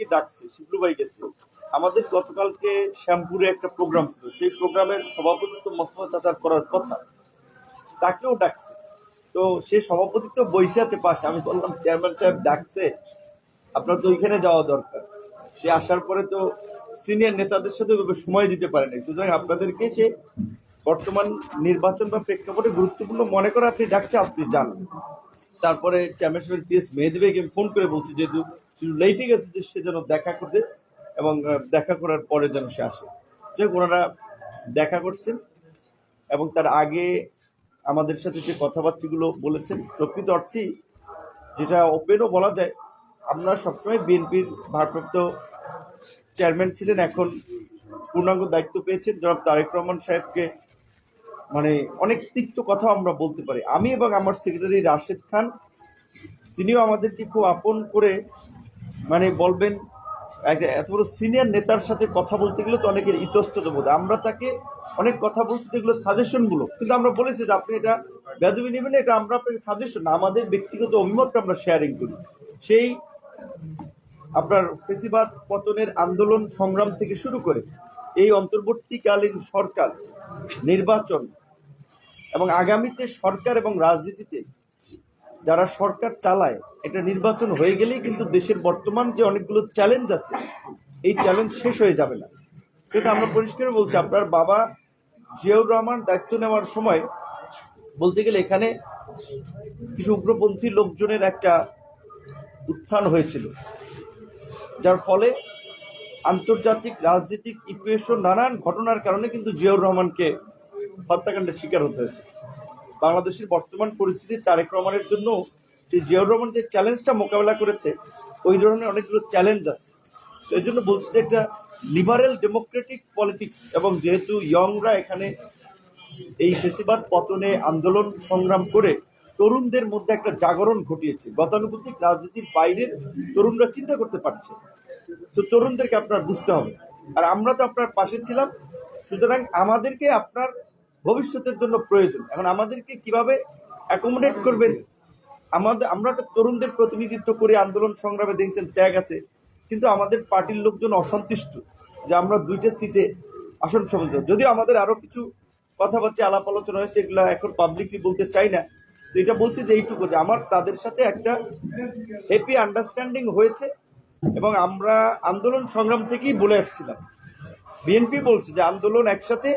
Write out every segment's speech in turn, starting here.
আমাদেরকে ডাকছে? শিবলু ভাই গেছে। আমাদের গতকালকে শ্যামপুরে একটা প্রোগ্রাম ছিল। সেই প্রোগ্রামের সভাপতিত্ব মোস্তফা চাচার করার কথা। তাকেও ডাকছে। তো সে সভাপতিত্ব আছে পাশে। আমি বললাম, চেয়ারম্যান সাহেব ডাকছে। আপনার তো ওইখানে যাওয়া দরকার। সে আসার পরে তো সিনিয়র নেতাদের সাথে সময় দিতে পারেনি সুতরাং আপনাদেরকে সে বর্তমান নির্বাচন বা প্রেক্ষাপটে গুরুত্বপূর্ণ মনে করে আপনি ডাকছে, আপনি যান তারপরে চেয়ারম্যান সাহেবের পিএস মেহেদি ভাইকে ফোন করে বলছি, যেহেতু লেটে গেছে যে সে যেন দেখা করতে এবং দেখা করার পরে যেন সে আসে। যে ওনারা দেখা করছেন এবং তার আগে আমাদের সাথে যে কথাবার্তাগুলো বলেছেন, প্রকৃত অর্থেই যেটা ওপেনও বলা যায়, আমরা সবসময় বিএনপির ভারপ্রাপ্ত চেয়ারম্যান ছিলেন, এখন পূর্ণাঙ্গ দায়িত্ব পেয়েছেন জনাব তারেক রহমান সাহেবকে। মানে অনেক তিক্ত কথা আমরা বলতে পারি। আমি এবং আমার সেক্রেটারি রাশেদ খান, তিনিও আমাদেরকে খুব আপন করে মানে বলবেন এত বড় সিনিয়র নেতার সাথে কথা বলতে গেলে তো অনেকের ইতস্তত বোধ। আমরা তাকে অনেক কথা বলছি যেগুলো সাজেশনগুলো কিন্তু আমরা বলেছি যে আপনি এটা বেদবি নেবেন, এটা আমরা আপনাকে সাজেশন আমাদের ব্যক্তিগত অভিমতটা আমরা শেয়ারিং করি। সেই আপনার ফেসিবাদ পতনের আন্দোলন সংগ্রাম থেকে শুরু করে এই অন্তর্বর্তীকালীন সরকার, নির্বাচন এবং আগামীতে সরকার এবং রাজনীতিতে যারা সরকার চালায়, এটা নির্বাচন হয়ে গেলেই কিন্তু দেশের বর্তমান যে অনেকগুলো চ্যালেঞ্জ আছে, এই চ্যালেঞ্জ শেষ হয়ে যাবে না। সেটা আমরা পরিষ্কার বলছি, আপনার বাবা জিয়াউর রহমান দায়িত্ব নেওয়ার সময় বলতে গেলে এখানে কিছু উগ্রপন্থী লোকজনের একটা উত্থান হয়েছিল, যার ফলে আন্তর্জাতিক রাজনৈতিক ইকুয়েশন নানান ঘটনার কারণে কিন্তু জিয়াউর রহমানকে হত্যাকাণ্ডের শিকার হতে হয়েছে। বাংলাদেশের বর্তমান পরিস্থিতি তারেক রহমানের জন্য যে জিয়াউর রহমান যে চ্যালেঞ্জটা মোকাবেলা করেছে, ওই ধরনের অনেকগুলো চ্যালেঞ্জ আছে। তো এই জন্য বলছি যে একটা লিবারেল ডেমোক্রেটিক পলিটিক্স এবং যেহেতু ইয়ংরা এখানে এই ফেসিবাদ পতনে আন্দোলন সংগ্রাম করে তরুণদের মধ্যে একটা জাগরণ ঘটিয়েছে, গতানুগতিক রাজনীতির বাইরের তরুণরা চিন্তা করতে পারছে। তো তরুণদেরকে আপনার বুঝতে হবে। আর আমরা তো আপনার পাশে ছিলাম, সুতরাং আমাদেরকে আপনার ভবিষ্যতের জন্য প্রয়োজন। এখন আমাদেরকে কীভাবে অ্যাকোমোডেট করবেন? আমাদের, আমরা তো তরুণদের প্রতিনিধিত্ব করে আন্দোলন সংগ্রামে দেখছেন, ত্যাগ আছে। কিন্তু আমাদের পার্টির লোকজন অসন্তুষ্ট যে আমরা দুইটা সিটে আসন সম্বন্ধে যদিও আমাদের আরও কিছু কথাবার্তা, আলাপ আলোচনা হয়েছে, এগুলো এখন পাবলিকলি বলতে চাই না। তো এটা বলছি যে এইটুকু যে আমার, তাদের সাথে একটা হ্যাপি আন্ডারস্ট্যান্ডিং হয়েছে এবং আমরা আন্দোলন সংগ্রাম থেকেই বলে আসছিলাম। বিএনপি বলছে যে আন্দোলন একসাথে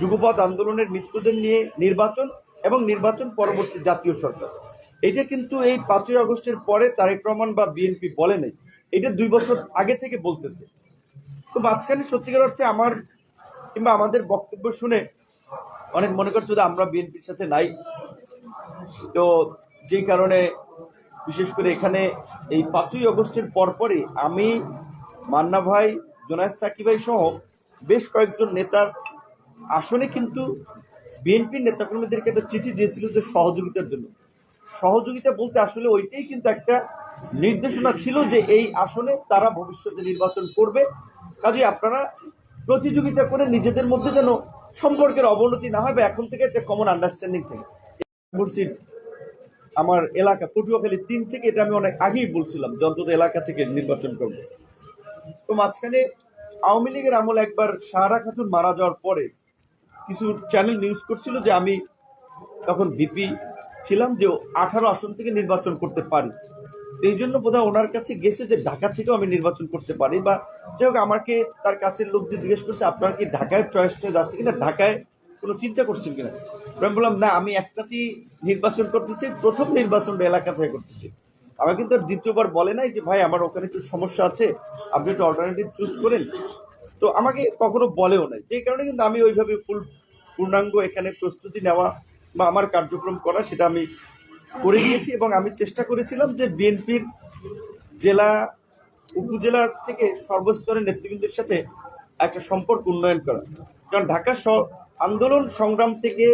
যুগপথ আন্দোলনের মৃত্যুদের নিয়ে নির্বাচন এবং নির্বাচন পরবর্তী জাতীয় সরকার। এটা কিন্তু এই পাঁচই আগস্টের পরে তারেক রহমান বা বিএনপি বলে নাই। এটা দুই বছর আগে থেকে বলতেছে। তো মাঝখানে সত্যিকার অর্থে আমার কিংবা আমাদের বক্তব্য শুনে অনেক মনে করছে যে আমরা বিএনপির সাথে নাই। তো যেই কারণে বিশেষ করে এখানে এই পাঁচই আগস্টের পরপরই আমি, মান্না ভাই, জোনায়দ সাকি ভাই সহ বেশ কয়েকজন নেতার আসনে কিন্তু বিএনপির নেতাকর্মীদেরকে একটা চিঠি দিয়েছিল যে সহযোগিতার জন্য। সহযোগিতা বলতে আসলে ওইটাই কিন্তু একটা নির্দেশনা ছিল যে এই আসনে তারা ভবিষ্যতে নির্বাচন করবে। কাজে আপনারা প্রতিযোগিতা করে নিজেদের মধ্যে যেন সম্পর্কের অবনতি না হয় বা এখন থেকে একটা কমন আন্ডারস্ট্যান্ডিং থেকে। আমার এলাকা পটুয়াখালী তিন থেকে, এটা আমি অনেক আগেই বলছিলাম যে এলাকা থেকে নির্বাচন করব। তো মাঝখানে আওয়ামী লীগের আমল একবার সাহারা খাতুন মারা যাওয়ার পরে কিছু চ্যানেল নিউজ করছিল যে আমি তখন ভিপি ছিলাম যে আঠারো আসন থেকে নির্বাচন করতে পারি। এই জন্য বোধহয় ওনার কাছে গেছে যে ঢাকা থেকেও আমি নির্বাচন করতে পারি বা যাই হোক, আমাকে তার কাছের লোক দিয়ে জিজ্ঞেস করছে, আপনার কি ঢাকায় চয়েস চয়েস আছে কিনা? ঢাকায় কোনো চিন্তা করছেন কিনা? আমি বললাম, না, আমি একটাতেই নির্বাচন করতেছি প্রথম নির্বাচনটা এলাকা থেকে করতেছি আমাকে কিন্তু দ্বিতীয়বার বলে নাই যে, ভাই, আমার ওখানে একটু সমস্যা আছে, আপনি একটু অল্টারনেটিভ চুজ করেন। তো আমাকে কখনো বলেও নাই। যে কারণে কিন্তু আমি ওইভাবে ফুল পূর্ণাঙ্গ এখানে প্রস্তুতি নেওয়া বা আমার কার্যক্রম করা সেটা আমি করে গিয়েছি এবং আমি চেষ্টা করেছিলাম যে বিএনপির জেলা, উপজেলার থেকে সর্বস্তরের নেতৃবৃন্দের সাথে একটা সম্পর্ক উন্নয়ন করা। কারণ ঢাকা আন্দোলন সংগ্রাম থেকে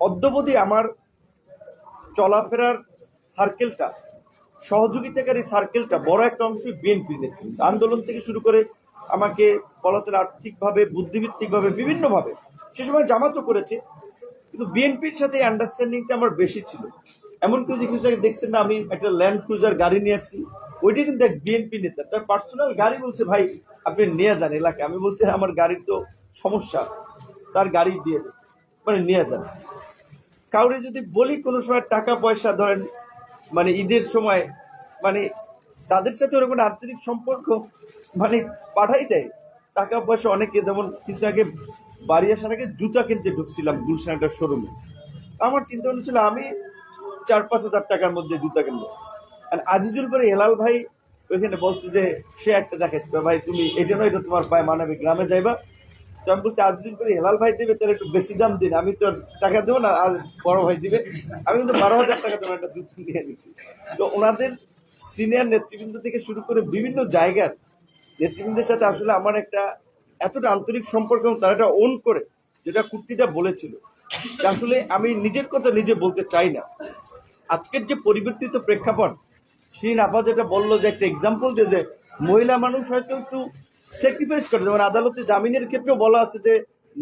অদ্যবধি আমার চলাফেরার সার্কেলটা সহযোগিতাকারী সার্কেলটা বড় একটা অংশই বিএনপির নেতৃত্ব আন্দোলন থেকে শুরু করে আমাকে বলতেন আর্থিকভাবে বুদ্ধিভিত্তিকভাবে বিভিন্নভাবে। সে সময় জামাতও করেছে, কিন্তু বিএনপির সাথে আন্ডারস্ট্যান্ডিংটা আমার বেশি ছিল। এমন কিছু কিছু দেখছেন না, আমি একটা ল্যান্ড ক্রুজার গাড়ি নিয়ে আসছি ওইটা কিন্তু এক বিএনপি নেতা। তার পার্সোনাল গাড়ি বলছে, ভাই, আপনি নিয়ে যান এলাকায়। আমি বলছি, আমার গাড়ির তো সমস্যা, তার গাড়ি দিয়ে মানে নিয়ে যান। কাউরে যদি বলি কোনো সময় টাকা পয়সা ধরেন মানে ঈদের সময় মানে তাদের সাথে ওরকম আন্তরিক সম্পর্ক মানে পাঠাই দেয়। টাকা পয়সা অনেকে, যেমন কিছু আগে বাড়ি আসার আগে জুতা কিনতে ঢুকছিলাম গুলশান একটা শোরুমে আমার চিন্তা ভাবনা ছিল, আমি চার পাঁচ হাজার টাকার মধ্যে জুতা কিনবো। আর আজিজুল পরে হেলাল ভাই ওইখানে বলছে যে, সে একটা দেখাচ্ছে। ভাই, তুমি এটা নয়, এটা তোমার পায়ে মানাবে, গ্রামে যাইবা। তো আমি বলছি, আজিজুল করে হেলাল ভাই দেবে, তাহলে একটু বেশি দাম দিন। আমি তো টাকা দেবো না, আর বড় ভাই দিবে। আমি কিন্তু বারো হাজার টাকা তোমার একটা জুতো নিয়ে নিছি তো ওনাদের সিনিয়র নেতৃবৃন্দ থেকে শুরু করে বিভিন্ন জায়গার নেতৃবৃন্দের সাথে আসলে আমার একটা এতটা আন্তরিক সম্পর্ক এবং তারা এটা ওন করে, যেটা কুর্তিদা বলেছিল আসলে আমি নিজের কথা নিজে বলতে চাই না। আজকের যে পরিবর্তিত প্রেক্ষাপট শিরিন আপা যেটা বলল যে একটা এক্সাম্পল দিয়ে যে মহিলা মানুষ হয়তো একটু স্যাক্রিফাইস করে, যেমন আদালতে জামিনের ক্ষেত্রেও বলা আছে যে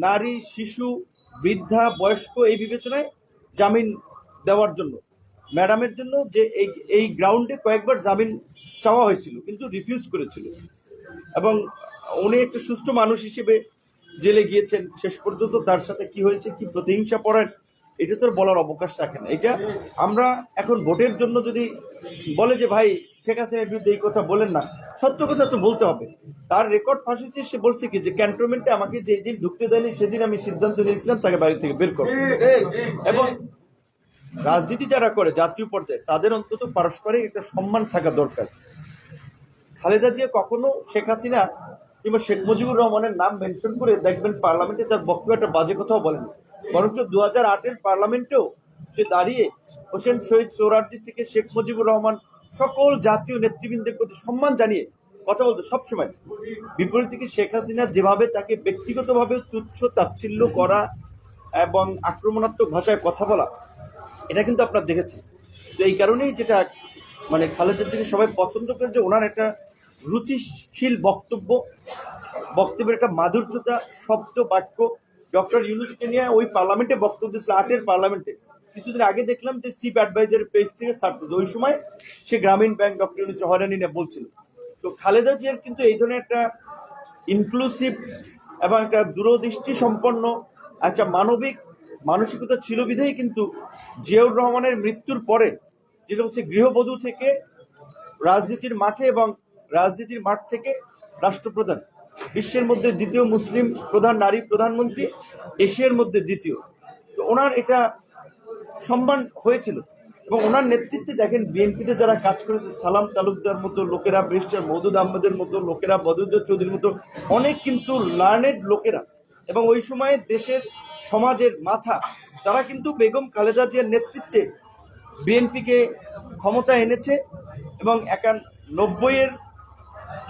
নারী, শিশু, বৃদ্ধা, বয়স্ক এই বিবেচনায় জামিন দেওয়ার জন্য। ম্যাডামের জন্য যে এই এই গ্রাউন্ডে কয়েকবার জামিন চাওয়া হয়েছিল, কিন্তু রিফিউজ করেছিল। এবং উনি একটা সুস্থ মানুষ হিসেবে জেলে গিয়েছেন। শেষ পর্যন্ত তার সাথে কি হয়েছে, কি প্রতিহিংসা পড়েন, এটা তো বলার অবকাশ রাখে না। এটা আমরা এখন ভোটের জন্য যদি বলে যে, ভাই, শেখ হাসিনার বিরুদ্ধে এই কথা বলেন না, সত্য কথা তো বলতে হবে। তার রেকর্ড ফাঁসিছে সে বলছে কি যে, ক্যান্টনমেন্টে আমাকে যেদিন ঢুকতে দেয়নি, সেদিন আমি সিদ্ধান্ত নিয়েছিলাম তাকে বাড়ি থেকে বের করব এবং রাজনীতি যারা করে, জাতীয় পর্যায়ে, তাদের অন্তত পারস্পরিক একটা সম্মান থাকা দরকার। খালেদা জিয়া কখনো শেখ হাসিনা কিংবা শেখ মুজিবুর রহমানের নাম মেনশন করে দেখবেন পার্লামেন্টে তার বক্তব্য একটা বাজে কথাও বলেন বরঞ্চ দু হাজার আটের পার্লামেন্টেও সে দাঁড়িয়ে হোসেন শহীদ সৌরার্জি থেকে শেখ মুজিবুর রহমান সকল জাতীয় নেতৃবৃন্দের প্রতি সম্মান জানিয়ে কথা বলতো সবসময়। বিপরীত দিকে শেখ হাসিনা যেভাবে তাকে ব্যক্তিগতভাবে তুচ্ছ তাচ্ছিল্য করা এবং আক্রমণাত্মক ভাষায় কথা বলা, এটা কিন্তু আপনার দেখেছি তো এই কারণেই যেটা মানে খালেদার থেকে সবাই পছন্দ করে যে ওনার একটা রুচিশীল বক্তব্য, বক্তব্যের একটা মাধুর্যতা, শব্দ, বাক্য ডক্টর ইউনুসকে নিয়ে ওই পার্লামেন্টে বক্তব্য দিয়েছিল, আটের পার্লামেন্টে। কিছুদিন আগে দেখলাম যে চিফ অ্যাডভাইজার পেজ থেকে সার্চ ওই সময় সে গ্রামীণ ব্যাংক ডক্টর ইউনুস হয়রানি নিয়ে বলছিল। তো খালেদা জিয়ার কিন্তু এই ধরনের একটা ইনক্লুসিভ এবং একটা দূরদৃষ্টি সম্পন্ন একটা মানবিক মানসিকতা ছিল বিধেই কিন্তু জিয়াউর রহমানের মৃত্যুর পরে যে সমস্ত গৃহবধূ থেকে রাজনীতির মাঠে এবং রাজনীতির মাঠ থেকে রাষ্ট্রপ্রধান, বিশ্বের মধ্যে দ্বিতীয় মুসলিম প্রধান নারী প্রধানমন্ত্রী, এশিয়ার মধ্যে দ্বিতীয়। তো ওনার এটা সম্মান হয়েছিল এবং ওনার নেতৃত্বে দেখেন বিএনপিতে যারা কাজ করেছে, সালাম তালুকদার মতো লোকেরা, ব্রিস্টার মদুদ আহমেদের মতো লোকেরা বদরুদ্দ চৌধুরীর মতো অনেক কিন্তু লার্নেড লোকেরা এবং ওই সময়ে দেশের সমাজের মাথা, তারা কিন্তু বেগম খালেদা জিয়ার নেতৃত্বে বিএনপিকে ক্ষমতা এনেছে এবং একান নব্বইয়ের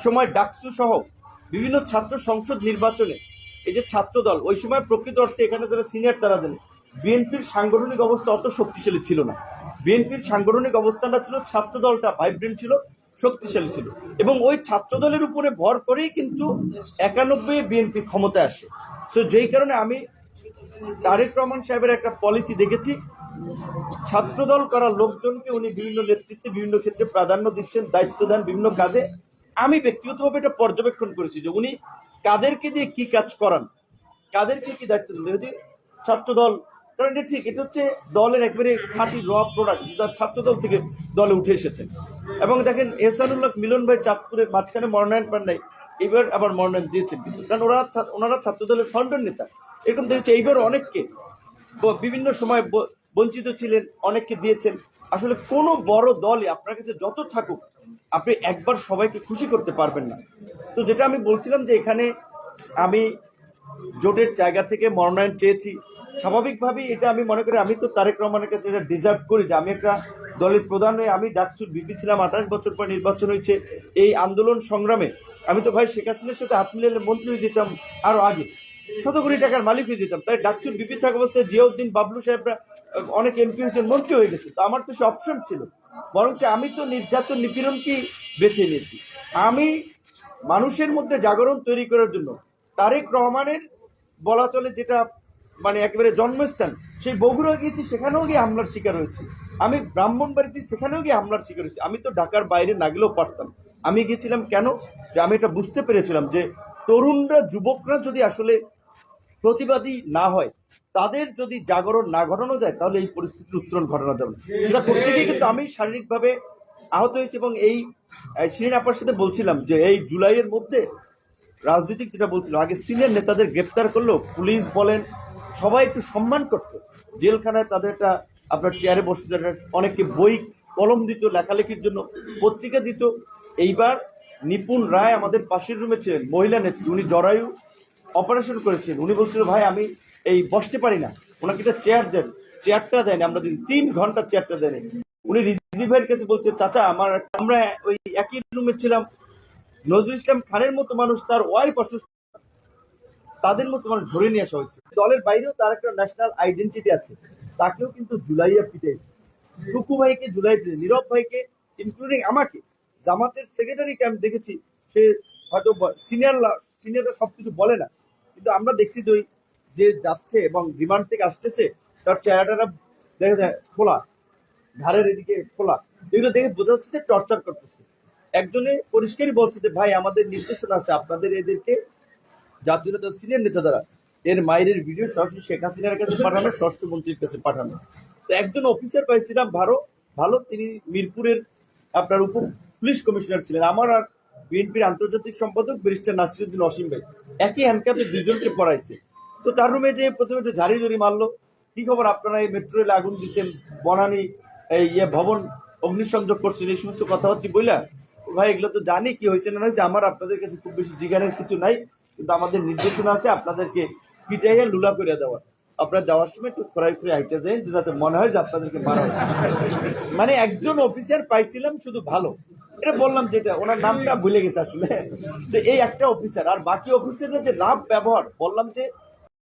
সময় ডাকসু সহ বিভিন্ন ছাত্র সংসদ নির্বাচনে এই যে ছাত্র দল, ওই সময় প্রকৃত অর্থে এখানে যারা সিনিয়র তারা জানে, বিএনপির সাংগঠনিক অবস্থা অত শক্তিশালী ছিল না। বিএনপির সাংগঠনিক অবস্থানটা ছিল ছাত্র দলটা ভাইব্রেন্ট ছিল, শক্তিশালী ছিল। এবং ওই ছাত্র দলের উপরে ভর করেই কিন্তু একানব্বই বিএনপি ক্ষমতায় আসে। সো যেই কারণে আমি তারেক রহমান সাহেবের একটা পলিসি দেখেছি ছাত্রদল করা লোকজনকে উনি বিভিন্ন নেতৃত্বে বিভিন্ন ক্ষেত্রে প্রাধান্য দিচ্ছেন, দায়িত্ব দেন বিভিন্ন কাজে। আমি ব্যক্তিগতভাবে এটা পর্যবেক্ষণ করেছি যে উনি কাদেরকে দিয়ে কি কাজ করান, কাদেরকে কি দায়িত্ব দেন? দেখেছি ছাত্রদল, কারণ এটা ঠিক, এটা হচ্ছে দলের একবারে খাঁটি র প্রোডাক্ট যেটা ছাত্রদল থেকে দলে উঠে এসেছেন এবং দেখেন এহসানুল্লাহ মিলন ভাই চাঁদপুরের মাঝখানে মনোনয়ন পান নাই এবার আবার মনোনয়ন দিয়েছেন কারণ ওরা ওনারা ছাত্রদলের ফন্ডন নেতা। এরকম দেখেছি, এইবার অনেককে বিভিন্ন সময় বঞ্চিত ছিলেন, অনেককে দিয়েছেন। আসলে কোনো বড় দলই আপনার কাছে যত থাকুক আপনি একবার সবাইকে খুশি করতে পারবেন না। তো যেটা আমি বলছিলাম যে এখানে আমি জোটের জায়গা থেকে মনোনয়ন চেয়েছি। স্বাভাবিকভাবেই এটা আমি মনে করি, আমি তো তারেক রহমানের কাছে এটা ডিজার্ভ করি যে আমি একটা দলের প্রধান হয়ে আমি ডাকসুর বিপি ছিলাম, আঠাশ বছর পর নির্বাচন হয়েছে। এই আন্দোলন সংগ্রামে আমি তো ভাই শেখ হাসিনার সাথে হাত মিলালে মন্ত্রী হয়ে যেতাম আরও আগে। শত কোটি টাকার মালিক হয়ে যেতাম। তাই ডাকসুর বিপি থাকা অবস্থায় জিয়াউদ্দিন, বাবলু সাহেবরা অনেক এমপি হয়েছেন, মন্ত্রী হয়ে গেছে। তো আমার তো সে অপশন ছিল। বরঞ্চ আমি তো নির্যাতন নিপীড়নকেই বেছে নিয়েছি? আমি মানুষের মধ্যে জাগরণ তৈরি করার জন্য তারেক রহমানের বলা চলে যেটা মানে একেবারে জন্মস্থান, সেই বগুড়া গিয়েছি, সেখানেও গিয়ে হামলার শিকার হয়েছি। আমি ব্রাহ্মণবাড়িতে সেখানেও গিয়ে হামলার শিকার হয়েছি। আমি তো ঢাকার বাইরে না গেলেও পারতাম। আমি গেছিলাম কেন? যে আমি এটা বুঝতে পেরেছিলাম যে তরুণরা, যুবকরা যদি আসলে প্রতিবাদী না হয় তাদের যদি জাগরণ না ঘটানো যায়, তাহলে এই পরিস্থিতির উত্তরণ ঘটানো যাবে সেটা গিয়ে কিন্তু আমি শারীরিকভাবে আহত হয়েছি এবং এই শিরিন আপার সাথে বলছিলাম যে এই জুলাইয়ের মধ্যে রাজনৈতিক যেটা বলছিলাম, আগে সিনিয়র নেতাদের গ্রেপ্তার করল, পুলিশ বলেন, সবাই একটু সম্মান করতো। জেলখানায় তাদের একটা, আপনার চেয়ারে বসতে অনেকে বই, কলম দিত, লেখালেখির জন্য পত্রিকা দিত। এইবার নিপুণ রায় আমাদের পাশের রুমে ছিলেন, মহিলা নেত্রী, উনি জরায়ু অপারেশন করেছেন। উনি বলছিল, ভাই, আমি এই বসতে পারি না। ওনাকে একটা চেয়ার দেন। চেয়ারটা দেন, আমরা দিন তিন ঘণ্টা চেয়ারটা দেন। উনি রিজভি ভাইয়ের কাছে বলছে, চাচা, আমার, আমরা ওই একই রুমে ছিলাম। নজরুল ইসলাম খানের মতো মানুষ, তার ওয়াইফ অসুস্থ। তাদের মতো মানুষ ধরে নিয়ে আসা হয়েছে। দলের বাইরেও তার একটা ন্যাশনাল আইডেন্টিটি আছে। তাকেও কিন্তু জুলাইয়া পিটাইছে। টুকু ভাইকে জুলাই পিটাইছে, নীরব ভাইকে ইনক্লুডিং আমাকে। জামাতের সেক্রেটারিকে আমি দেখেছি, সে হয়তো সিনিয়র সিনিয়ররা সবকিছু বলে না। কিন্তু আমরা দেখছি যে ওই যে যাচ্ছে এবং রিমান্ড থেকে আসতেছে, তার চেহারাটা দেখা যায় খোলা, ঘাড়ের এদিকে খোলা। এগুলো দেখে বোঝা যাচ্ছে টর্চার করতেছে। একজনে পরিষ্কারই বলছে যে, ভাই, আমাদের নির্দেশনা আছে, আপনাদের এদেরকে জাতীয় নেতা সিনিয়র নেতা যারা, এর মায়ের ভিডিও সরাসরি শেখ হাসিনার কাছে পাঠানো স্বরাষ্ট্রমন্ত্রীর কাছে পাঠানো। তো একজন অফিসার পাইছিলাম ভালো ভালো, তিনি মিরপুরের আপনার উপ পুলিশ কমিশনার ছিলেন। আমার আর বিএনপির আন্তর্জাতিক সম্পাদক ব্যারিস্টার নাসিরুদ্দিন অসীম ভাই, একই হ্যান্ডকাপে দুজনকে পড়াইছে তো তার রুমে যে প্রথমে একটু ঝাড়ি ঝুড়ি মারলো। কি খবর? আপনারা এই মেট্রো রেলে আগুন দিচ্ছেন বনানি, এই ইয়ে ভবন, অগ্নিসংযোগ করছেন, এই সমস্ত কথাবার্তা বইলা? ভাই, এগুলো তো জানি কি হয়েছে না হয়েছে, আমার আপনাদের কাছে খুব বেশি জিজ্ঞানের কিছু নাই, কিন্তু আমাদের নির্দেশনা আছে আপনাদেরকে পিটাইয়া লুলা করে দেওয়ার। আপনারা যাওয়ার সময় একটু খোরাই করে আইটা যায় যাতে মনে হয় যে আপনাদেরকে মারা হয়েছে। মানে একজন অফিসার পাইছিলাম শুধু ভালো। এটা বললাম যেটা, ওনার নামটা ভুলে গেছে আসলে। তো এই একটা অফিসার, আর বাকি অফিসাররা যে রাব ব্যবহার, বললাম যে